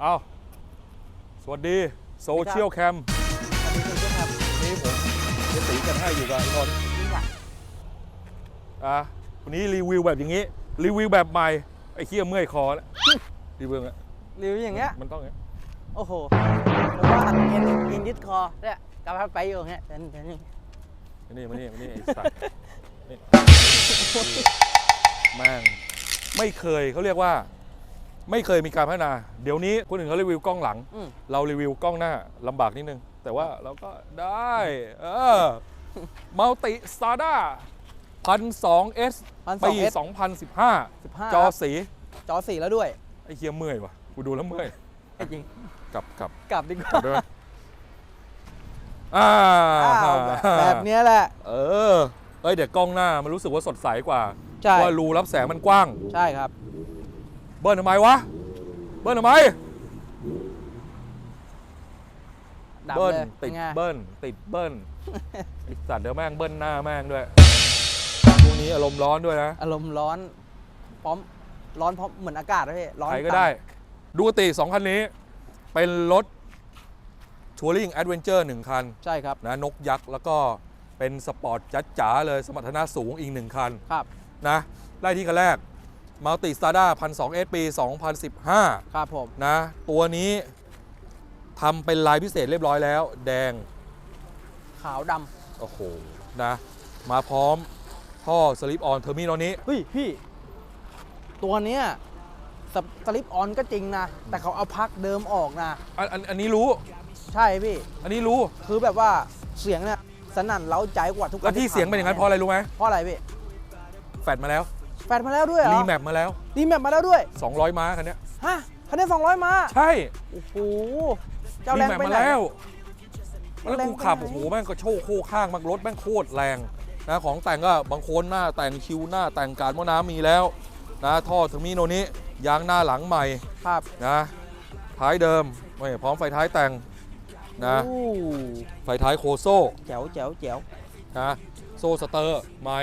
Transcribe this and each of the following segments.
เอาสวัสดีโซเชียลแคมสวัสดีคุณผู้ชมครับนี่ผมเจตีกันให้อยู่กับไอ้นนท์นี่ค่ะอะวันนี้รีวิวแบบอย่างนี้ รีวิวแบบใหม่ ไอ้เคี้ยเมื่อยคอแล้วรีวิวอะรีวิวอย่างเงี้ย มันต้องอย่างนี้โอ้โหผมว่าเอ็นเอ็นยึดคอเนี่ยกำลังไปอยู่อย่างเงี้ยเดินเดินอยู่มานี่มานี่มานี่ไอ้สัตว์นี่แม่งไม่เคยเขาเรียกว่า ไม่เคยมีการพัฒนา เดี๋ยวนี้คนอื่นเขารีวิวกล้องหลัง อืม เรารีวิวกล้องหน้าลำบากนิดนึง แต่ว่าเราก็ได้เออมัลติสตาร์ด้าพันสองเอสพันสอปีงเอส2015สิบห้าจอสี จอสีแล้วด้วยไอ้เคียเมื่อยว่ะ กูดูแล้วเมื่อยไอ้จริงกลับกลับกลับดีกกลัว่าบด้วยอ่าอ้าวแบบเนี้ยแหละ เออ เอ้ยเดี๋ยวกล้องหน้ามันรู้สึกว่าสดใสกว่า ใช่ ว่ารูรับแสงมันกว้าง ใช่ครับ เบิ้ลทำไมวะ เบิ้ลทำไม ดับเบิ้ลเลยติดเป็นไงเบิ้ลติดเบิ้ลไอสัตว์เดี๋ยวแม่งเบิ้ลหน้าแม่งด้วยช่วงนี้อารมณ์ร้อนด้วยนะ อารมณ์ร้อนพร้อมร้อนพร้อมเหมือนอากาศนะพี่ร้อนใครก็ต่ำได้ ดูกติสองคันนี้ เป็นรถทัวริงแอดเวนเจอร์หนึ่งคันใช่ครับนะนกยักษ์แล้วก็เป็นสปอร์ตจัดจ๋าๆเลยสมรรถนะสูงอีกหนึ่งคันครับนะไล่ที่คันแรก มัลติสตาร์ด้าพันสองเอสปี2015ครับผมนะ ตัวนี้ทำเป็นลายพิเศษเรียบร้อยแล้ว แดงขาวดโอ้โหนะ มาพร้อมท่อสลิปออนเทอร์มินอลนี้ำเฮ้ยพี่ ตัวเนี้ยสปสลิปออนก็จริงนะ แต่เขาเอาพักเดิมออกนะอันอันอันนี้รู้ ใช่พี่ อันนี้รู้คือแบบว่าเสียงเนี่ยสนั่นเล้าใจกว่าทุกแล้วที่เสียงเป็นอย่างนั้นเพราะอะไรรู้ไหมเพราะอะไรพี่แฟดมาแล้ว แฟดมาแล้วด้วยเหรอรีแมปมาแล้ว รีแมปมาแล้วด้วย200 ม้าคันเนี้ยฮะคันนี้200 มาใช่โอ้โหเจ้ารีแรงแมปไปมาไหน แล้วแล้วแรงกูไปขับไหน โอ้โหแม่งก็โชกโคข้างมากรถแม่งโคตรแรงนะของแต่งก็บางโคนหน้าแต่งคิวหน้าแต่งการหม้อน้ำมีแล้วนะท่อเทอร์มินอลนี้ยางหน้าหลังใหม่ครับนะท้ายเดิมไม่พร้อมไฟท้ายแต่งนะโอ้ไฟท้ายโคโซ่ แจ๋วแจ๋วแจ๋วนะโซ่สเตอร์ใหม่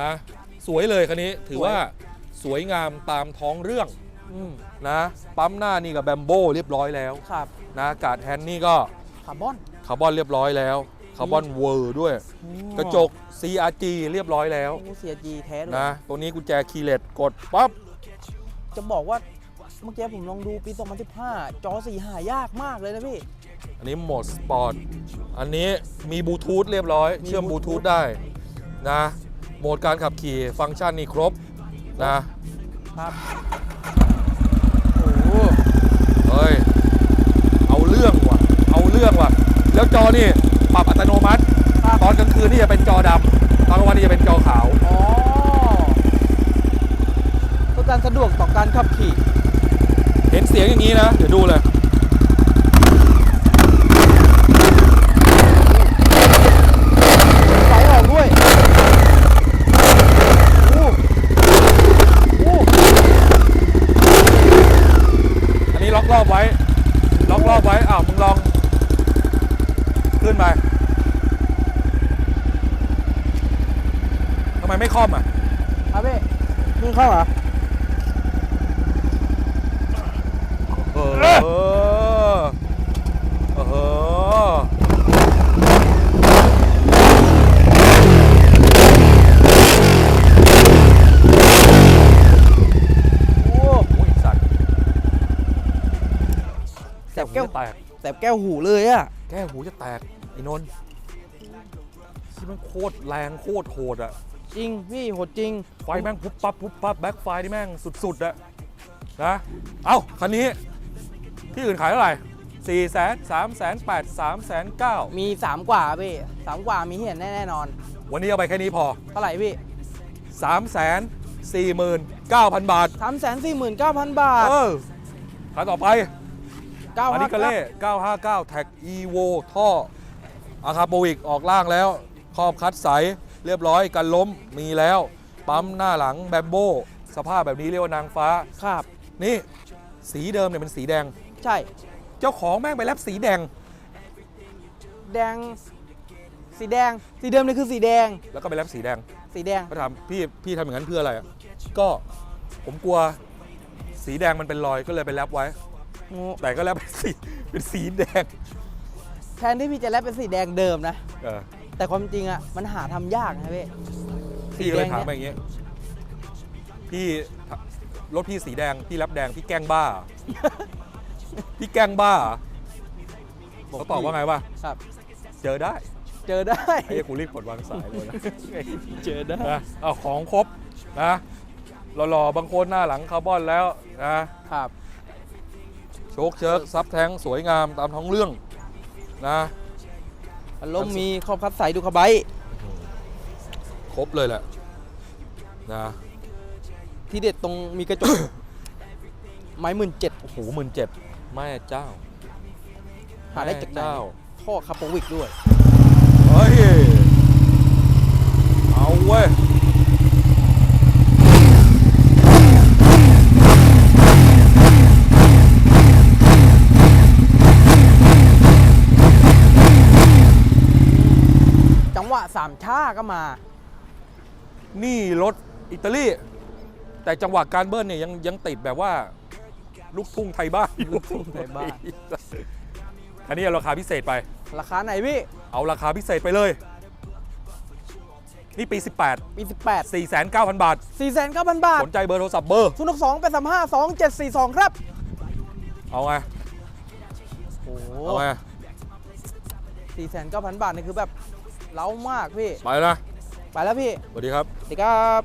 นะ สวยเลยคันนี้ถือว่าสวยงามตามท้องเรื่องอืมนะปั๊มหน้านี่กับแบมโบเรียบร้อยแล้วครับนะกาดแฮนด์นี่ก็คาร์บอนคาร์บอนเรียบร้อยแล้วคาร์บอนเวอร์ด้วย กระจก CRG เรียบร้อยแล้วโอ้เสียจีแท้เลยนะ ตัวนี้กุญแจคีย์เลสกดปั๊บจะบอกว่าเมื่อกี้ผมลองดูปี 2015 จอสีหายากมากเลยนะพี่ อันนี้โหมดสปอร์ต อันนี้มีบลูทูธเรียบร้อยมีเชื่อมบบลูลูทูทูธธได้นะ โหมดการขับขี่ฟังก์ชันนี่ครบนะครับโอ้โหเฮ้ย เอาเรื่องว่ะ เอาเรื่องว่ะ แล้วจอนี่ปรับอัตโนมัติ ครับ ตอนกลางคืนนี่จะเป็นจอดำตอนกลางวันนี่จะเป็นจอขาว อ๋อเพื่อการสะดวกต่อการขับขี่ เห็นเสียงอย่างนี้นะ เดี๋ยวดูเลย ไฟออกด้วยโอ้โอ้ อันนี้ล็อกรอบไว้ ล็อกรอบไว้ อ้าวมึงลอง ขึ้นไปทำไมไม่คล่อมอะครับพี่มึงเข้าเหรอเออเออโอ้โอ้ยสัตว์แสบแก้วหูจะแตกแส บแก้วหูเลยอะแก้วหูจะแตกไอ้นนท์ที่มันโคตรแรงโคตรโหดอะจริงพี่โหดจริง ไฟแม่งปุ๊บปั๊บปุ๊บปั๊บแบ็คไฟนี่แม่งสุดๆอะนะเอ้าคันนี้ ที่อื่นขายเท่าไหร่สี่แสนสามแสนแปดสามแสนเก้ามี3กว่าพี่สามกว่ามีเห็นแน่ๆนอน วันนี้เอาไปแค่นี้พอเท่าไหร่พี่สามแสนสี่หมื่นเก้าพันบาทสามแสนสี่หมื่นเก้าพันบาท เออคันต่อไป เก้าอันห้านี้กาเล่959 แท็ก EVO ท่ออาคาโปวิกออกล่างแล้วครอบคัดใสเรียบร้อยกันล้มมีแล้ว ปั๊มหน้าหลังแบมโบสภาพแบบนี้เรียกว่านางฟ้า ครับ นี่สีเดิมเนี่ยเป็นสีแดง ใช่ เจ้าของแม่งไปแลบสีแดง แดง สีแดง สีเดิมเลยคือสีแดง แล้วก็ไปแลบสีแดงสีแดง ก็ถามพี่พี่ทำอย่างนั้นเพื่ออะไรอะก็ผมกลัวสีแดงมันเป็นรอยก็เลยไปแลบไว้ โอ้แต่ก็แล้วเป็นสีเป็นสีแดงแทนที่พี่จะแลบเป็นสีแดงเดิมนะ เออแต่ความจริงอะมันหาทำยากนะพี่พี่ก็เลยสีแดงถามเนี่ยไปอย่างเงี้ยพี่รถพี่สีแดงพี่รับแดงพี่แกล้งบ้า พี่แกล้งบ้าเขาตอบว่าไงวะครับ เจอได้เจอได้ไอ้เหี้ยกูรีบกดวางสายเลยนะ เจอได้ นะเอาของครบนะหล่อๆบางคนหน้าหลังคาร์บอนแล้วนะครับโชคเชิร์กซับแท้งสวยงามตามท้องเรื่องนะอารมณ์มีครอบคัดใสดูคาไบต์ครบเลยแหละนะที่เด็ดตรงมีกระจก ไม้หมื่นเจ็ดโอ้โหหมื่นเจ็บแม่เจ้าหาได้จากไหนแม่เจ้าท่อคาโปวิกด้วย เฮ้ย เอาเว้ย จังหวะ สามชาก็มา นี่รถอิตาลี แต่จังหวะการเบิ้ลเนี่ยยังยังติดแบบว่า ลูกทุ่งไทยบ้านอยู่ลูกทุ่งไทยบ้าน อันนี้เอาราคาพิเศษไป ราคาไหนพี่ เอาราคาพิเศษไปเลย นี่ปี 18 ปี 18 4,900 บาท 49,000บาท สนใจเบอร์โทรศัพท์เบอร์0 2 8 3 5 2 7 4 2 ครับ เอาไงโอ้โหเอาไง49,000 บาทนี่คือแบบ เล้ามากพี่ ไปนะ ไปแล้วพี่ สวัสดีครับ สวัสดีครับ